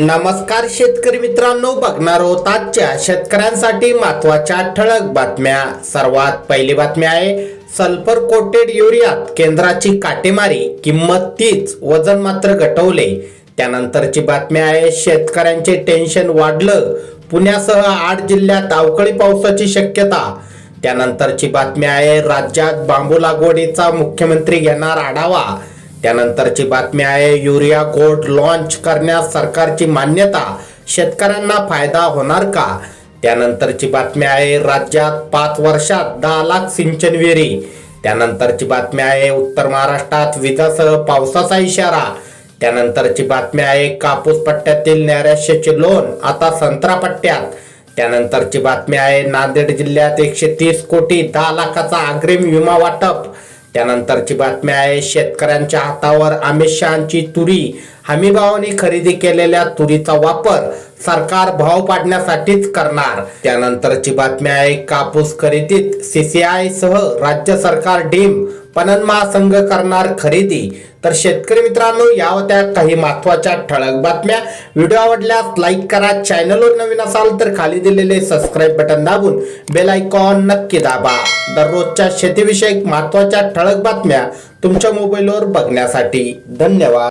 नमस्कार शेतकरी मित्रांनो बघणार आहोत आजच्या शेतकऱ्यांसाठी महत्त्वाच्या ठळक बातम्या. सर्वात पहिली बातमी आहे सल्फर कोटेड युरियात केंद्राची काटेमारी किंमत तीच वजन मात्र घटवले त्यानंतरची बातमी आहे शेतकऱ्यांचे टेन्शन वाढलं. पुण्यासह आठ जिल्ह्यात अवकाळी पावसाची शक्यता. त्यानंतरची बातमी आहे राज्यात बांबू लागवडीचा मुख्यमंत्री घेणार आढावा. त्यानंतरची बातमी आहे युरिया कोट लॉन्च करण्यास सरकारची मान्यता. शेतकऱ्यांना फायदा होणार का? त्यानंतरची बातमी आहे राज्यात पाच वर्षात दहा लाख सिंचन विहिरी. त्यानंतरची बातमी आहे उत्तर महाराष्ट्रात विजासह पावसाचा इशारा. त्यानंतरची बातमी आहे कापूस पट्ट्यातील नैराश्याचे लोन आता संत्रा पट्ट्यात. त्यानंतरची बातमी आहे नांदेड जिल्ह्यात एकशे तीस कोटी दहा लाखाचा अग्रिम विमा वाटप. त्यानंतरची बातमी आहे शेतकऱ्यांच्या हातावर अमित शहाची तुरी. हमीभावाने खरेदी केलेल्या तुरीचा वापर सरकार भाव पाडण्यासाठीच करणार. त्यानंतरची बातमी आहे कापूस खरेदीत सीसीआय सह राज्य सरकार डीम. पणन महासंघ करणार खरेदी. तर शेतकरी मित्रांनो या होत्या काही महत्त्वाच्या ठळक बातम्या. व्हिडिओ आवडल्यास लाईक करा. चॅनलवर नवीन असाल तर खाली दिलेले सबस्क्राईब बटन दाबून बेल आयकॉन नक्की दाबा. दररोजच्या शेतीविषयक महत्त्वाच्या ठळक बातम्या तुमच्या मोबाईलवर बघण्यासाठी. धन्यवाद.